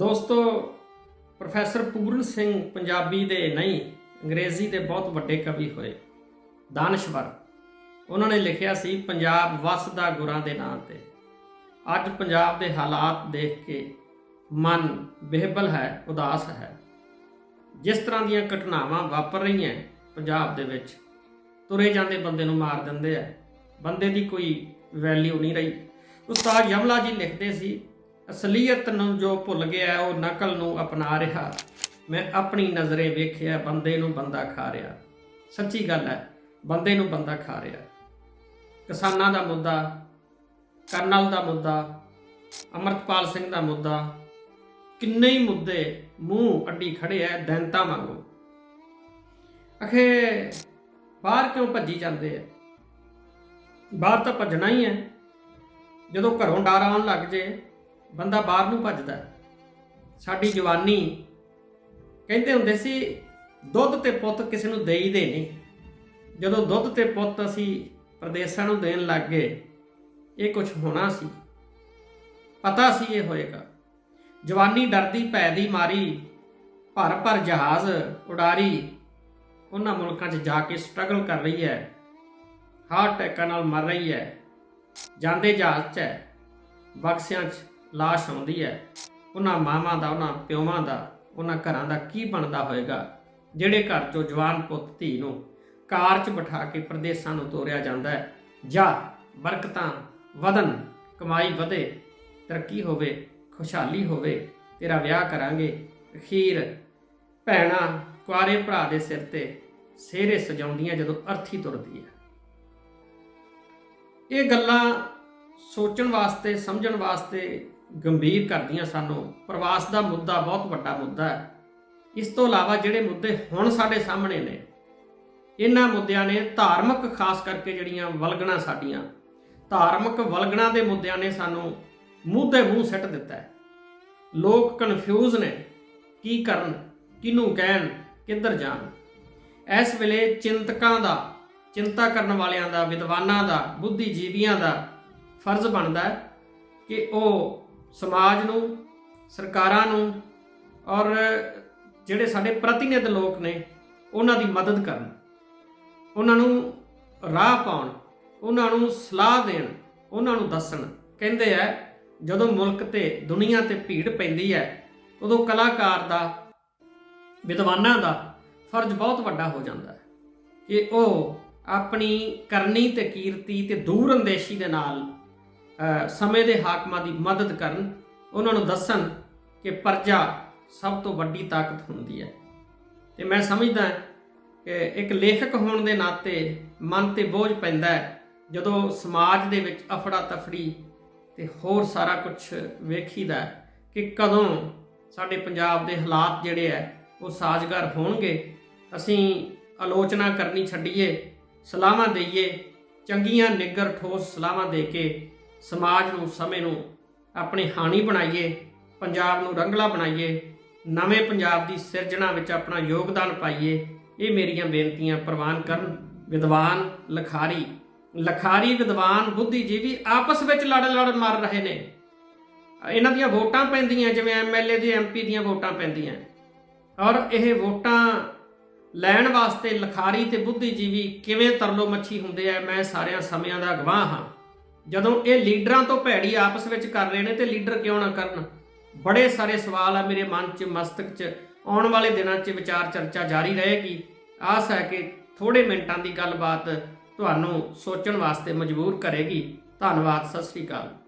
ਦੋਸਤੋ, ਪ੍ਰੋਫੈਸਰ ਪੂਰਨ ਸਿੰਘ ਪੰਜਾਬੀ ਦੇ ਨਹੀਂ, ਅੰਗਰੇਜ਼ੀ ਦੇ ਬਹੁਤ ਵੱਡੇ ਕਵੀ ਹੋਏ, ਦਾਨਸ਼ਵਰ। ਉਹਨਾਂ ਨੇ ਲਿਖਿਆ ਸੀ, ਪੰਜਾਬ ਵਸਦਾ ਗੁਰਾਂ ਦੇ ਨਾਂ ਤੇ। ਅੱਜ ਪੰਜਾਬ ਦੇ ਹਾਲਾਤ ਦੇਖ ਕੇ ਮਨ ਬੇਹਬਲ ਹੈ, ਉਦਾਸ ਹੈ। ਜਿਸ ਤਰ੍ਹਾਂ ਦੀਆਂ ਘਟਨਾਵਾਂ ਵਾਪਰ ਰਹੀਆਂ ਪੰਜਾਬ ਦੇ ਵਿੱਚ, ਤੁਰੇ ਜਾਂਦੇ ਬੰਦੇ ਨੂੰ ਮਾਰ ਦਿੰਦੇ ਆ। ਬੰਦੇ ਦੀ ਕੋਈ ਵੈਲਿਊ ਨਹੀਂ ਰਹੀ। ਉਸਤਾਦ ਯਮਲਾ ਜੀ ਲਿਖਦੇ ਸੀ ਅਸਲੀਅਤ ਨੂੰ ਜੋ ਭੁੱਲ ਗਿਆ ਉਹ ਨਕਲ ਨੂੰ ਅਪਣਾ ਰਿਹਾ। ਮੈਂ ਆਪਣੀ ਨਜ਼ਰੇ ਵੇਖਿਆ, ਬੰਦੇ ਨੂੰ ਬੰਦਾ ਖਾ ਰਿਹਾ। ਸੱਚੀ ਗੱਲ ਹੈ, ਬੰਦੇ ਨੂੰ ਬੰਦਾ ਖਾ ਰਿਹਾ। ਕਿਸਾਨਾਂ ਦਾ ਮੁੱਦਾ, ਕਰਨਲ ਦਾ ਮੁੱਦਾ, ਅਮਰਤਪਾਲ ਸਿੰਘ ਦਾ ਮੁੱਦਾ, ਕਿੰਨੇ ਹੀ ਮੁੱਦੇ ਮੂੰਹ ਅੱਡੀ ਖੜੇ ਐ, ਦੈਂਤਾ ਵਾਂਗੂ। ਅਖੇ, ਬਾਹਰ ਕਿਉਂ ਭੱਜੀ ਜਾਂਦੇ ਐ? ਬਾਹਰ ਤਾਂ ਭੱਜਣਾ ਹੀ ਐ। ਜਦੋਂ ਘਰੋਂ ਡਰ ਆਉਣ ਲੱਗ ਜੇ ਬੰਦਾ ਬਾਹਰ ਨੂੰ ਭੱਜਦਾ ਸਾਡੀ ਜਵਾਨੀ ਕਹਿੰਦੇ ਹੁੰਦੇ ਸੀ, ਦੁੱਧ ਤੇ ਪੁੱਤ ਕਿਸੇ ਨੂੰ ਦੇਈਦੇ ਨਹੀਂ। ਜਦੋਂ ਦੁੱਧ ਤੇ ਪੁੱਤ ਅਸੀਂ ਪ੍ਰਦੇਸ਼ਾਂ ਨੂੰ ਦੇਣ ਲੱਗ ਗਏ, ਇਹ ਕੁਝ ਹੋਣਾ ਸੀ। ਪਤਾ ਸੀ ਇਹ ਹੋਏਗਾ। ਜਵਾਨੀ ਡਰਦੀ ਭੈ ਦੀ ਮਾਰੀ, ਭਰ ਭਰ ਜਹਾਜ਼ ਉਡਾਰੀ, ਉਹਨਾਂ ਮੁਲਕਾਂ 'ਚ ਜਾ ਕੇ ਸਟਰਗਲ ਕਰ ਰਹੀ ਹੈ। ਹਾਰਟ ਅਟੈਕਾਂ ਨਾਲ ਮਰ ਰਹੀ ਹੈ। ਜਾਂਦੇ ਜਹਾਜ਼ 'ਚ ਹੈ। ਬਕਸਿਆਂ 'ਚ ਲਾਸ਼ ਆਉਂਦੀ ਹੈ। ਉਹਨਾਂ ਮਾਵਾਂ ਦਾ, ਉਹਨਾਂ ਪਿਓਵਾਂ ਦਾ, ਉਹਨਾਂ ਘਰਾਂ ਦਾ ਕੀ ਬਣਦਾ ਹੋਏਗਾ? ਜਿਹੜੇ ਘਰ 'ਚੋਂ ਜਵਾਨ ਪੁੱਤ ਧੀ ਨੂੰ ਕਾਰ 'ਚ ਬਿਠਾ ਕੇ ਪ੍ਰਦੇਸਾਂ ਨੂੰ ਤੋਰਿਆ ਜਾਂਦਾ ਹੈ, ਜਾਂ ਬਰਕਤਾਂ ਵਧਨ ਕਮਾਈ ਵਧੇ, ਤਰੱਕੀ ਹੋਵੇ, ਖੁਸ਼ਹਾਲੀ ਹੋਵੇ, ਤੇਰਾ ਵਿਆਹ ਕਰਾਂਗੇ, ਅਖੀਰ ਭੈਣਾ ਕੁਆਰੇ ਭਰਾ ਦੇ ਸਿਰ ਤੇ ਸਿਹਰੇ ਸਜਾਉਂਦੀਆਂ ਜਦੋਂ ਅਰਥੀ ਤੁਰਦੀ ਹੈ। ਇਹ ਗੱਲਾਂ ਸੋਚਣ ਵਾਸਤੇ, ਸਮਝਣ ਵਾਸਤੇ ਗੰਭੀਰ ਕਰਦੀਆਂ ਸਾਨੂੰ। ਪ੍ਰਵਾਸ ਦਾ ਮੁੱਦਾ ਬਹੁਤ ਵੱਡਾ ਮੁੱਦਾ ਹੈ। ਇਸ ਤੋਂ ਇਲਾਵਾ ਜਿਹੜੇ ਮੁੱਦੇ ਹੁਣ ਸਾਡੇ ਸਾਹਮਣੇ ਨੇ, ਇਹਨਾਂ ਮੁੱਦਿਆਂ ਨੇ ਧਾਰਮਿਕ ਖਾਸ ਕਰਕੇ ਜਿਹੜੀਆਂ ਵਲਗਣਾ ਸਾਡੀਆਂ, ਧਾਰਮਿਕ ਵਲਗਣਾ ਦੇ ਮੁੱਦਿਆਂ ਨੇ ਸਾਨੂੰ ਮੂੰਹ 'ਤੇ ਮੂੰਹ ਸਿੱਟ ਦਿੱਤਾ ਹੈ। ਲੋਕ ਕਨਫਿਊਜ਼ ਨੇ, ਕੀ ਕਰਨ, ਕਿਹਨੂੰ ਕਹਿਣ, ਕਿੱਧਰ ਜਾਣ। ਇਸ ਵੇਲੇ ਚਿੰਤਕਾਂ ਦਾ, ਚਿੰਤਾ ਕਰਨ ਵਾਲਿਆਂ ਦਾ, ਵਿਦਵਾਨਾਂ ਦਾ, ਬੁੱਧੀਜੀਵੀਆਂ ਦਾ ਫਰਜ਼ ਬਣਦਾ ਹੈ ਕਿ ਉਹ ਸਮਾਜ ਨੂੰ, ਸਰਕਾਰਾਂ ਨੂੰ ਔਰ ਜਿਹੜੇ ਸਾਡੇ ਪ੍ਰਤੀਨਿਧ ਲੋਕ ਨੇ, ਉਹਨਾਂ ਦੀ ਮਦਦ ਕਰਨ। ਉਹਨਾਂ ਨੂੰ ਰਾਹ ਪਾਉਣ, ਉਹਨਾਂ ਨੂੰ ਸਲਾਹ ਦੇਣ, ਉਹਨਾਂ ਨੂੰ ਦੱਸਣ। ਕਹਿੰਦੇ ਆ, ਜਦੋਂ ਮੁਲਕ ਤੇ ਦੁਨੀਆ ਤੇ ਭੀੜ ਪੈਂਦੀ ਹੈ, ਉਦੋਂ ਕਲਾਕਾਰ ਦਾ, ਵਿਦਵਾਨਾਂ ਦਾ ਫਰਜ਼ ਬਹੁਤ ਵੱਡਾ ਹੋ ਜਾਂਦਾ ਹੈ ਕਿ ਉਹ ਆਪਣੀ ਕਰਨੀ ਤੇ ਕੀਰਤੀ ਤੇ ਦੂਰ ਅੰਦੇਸ਼ੀ ਦੇ ਨਾਲ ਸਮੇਂ ਦੇ ਹਾਕਮਾਂ ਦੀ ਮਦਦ ਕਰਨ, ਉਹਨਾਂ ਨੂੰ ਦੱਸਣ ਕਿ ਪਰਜਾ ਸਭ ਤੋਂ ਵੱਡੀ ਤਾਕਤ ਹੁੰਦੀ ਹੈ। ਤੇ ਮੈਂ ਸਮਝਦਾ ਕਿ ਇੱਕ ਲੇਖਕ ਹੋਣ ਦੇ ਨਾਤੇ ਮਨ ਤੇ ਬੋਝ ਪੈਂਦਾ ਹੈ, ਜਦੋਂ ਸਮਾਜ ਦੇ ਵਿੱਚ ਅਫੜਾ ਤਫੜੀ ਤੇ ਹੋਰ ਸਾਰਾ ਕੁਝ ਵੇਖੀਦਾ ਹੈ ਕਿ ਕਦੋਂ ਸਾਡੇ ਪੰਜਾਬ ਦੇ ਹਾਲਾਤ ਜਿਹੜੇ ਐ ਉਹ ਸਾਜ਼ਗਾਰ ਹੋਣਗੇ। ਅਸੀਂ ਆਲੋਚਨਾ ਕਰਨੀ ਛੱਡੀਏ, ਸਲਾਹਾਂ ਦਈਏ, ਚੰਗੀਆਂ ਨਿੱਗਰ ਠੋਸ ਸਲਾਹਾਂ ਦੇ ਕੇ ਸਮਾਜ ਨੂੰ, ਸਮੇਂ ਨੂੰ ਆਪਣੇ ਹਾਣੀ ਬਣਾਈਏ, ਪੰਜਾਬ ਨੂੰ ਰੰਗਲਾ ਬਣਾਈਏ, ਨਵੇਂ ਪੰਜਾਬ ਦੀ ਸਿਰਜਣਾ ਵਿੱਚ ਆਪਣਾ ਯੋਗਦਾਨ ਪਾਈਏ, ਇਹ ਮੇਰੀਆਂ ਬੇਨਤੀਆਂ ਪ੍ਰਵਾਨ ਕਰਨ ਵਿਦਵਾਨ ਲਖਾਰੀ। ਲਖਾਰੀ ਵਿਦਵਾਨ ਬੁੱਧੀਜੀਵੀ ਆਪਸ ਵਿੱਚ ਲੜ ਲੜ ਮਰ ਰਹੇ ਨੇ। ਇਹਨਾਂ ਦੀਆਂ ਵੋਟਾਂ ਪੈਂਦੀਆਂ, ਜਿਵੇਂ ਐਮਐਲਏ ਦੀ ਐਮਪੀ ਦੀਆਂ ਵੋਟਾਂ ਪੈਂਦੀਆਂ। ਔਰ ਇਹ ਵੋਟਾਂ ਲੈਣ ਵਾਸਤੇ ਲਖਾਰੀ ਤੇ ਬੁੱਧੀਜੀਵੀ ਕਿਵੇਂ ਤਰਲੋ ਮੱਛੀ ਹੁੰਦੇ ਆ, ਮੈਂ ਸਾਰਿਆਂ ਸਮਿਆਂ ਦਾ ਗਵਾਹ ਹਾਂ। ਜਦੋਂ ਇਹ ਲੀਡਰਾਂ ਤੋਂ ਭੈੜੀ ਆਪਸ ਵਿੱਚ ਕਰ ਰਹੇ ਨੇ ਤੇ ਲੀਡਰ ਕਿਉਂ ਨਾ ਕਰਨ? ਬੜੇ ਸਾਰੇ ਸਵਾਲ ਆ ਮੇਰੇ ਮਨ 'ਚ, ਮਸਤਕ 'ਚ। ਆਉਣ ਵਾਲੇ ਦਿਨਾਂ 'ਚ ਵਿਚਾਰ ਚਰਚਾ ਜਾਰੀ ਰਹੇਗੀ। ਆਸ ਹੈ ਕਿ ਥੋੜੇ ਮਿੰਟਾਂ ਦੀ ਗੱਲਬਾਤ ਤੁਹਾਨੂੰ ਸੋਚਣ ਵਾਸਤੇ ਮਜਬੂਰ ਕਰੇਗੀ। ਧੰਨਵਾਦ, ਸਤਿ ਸ੍ਰੀ ਅਕਾਲ।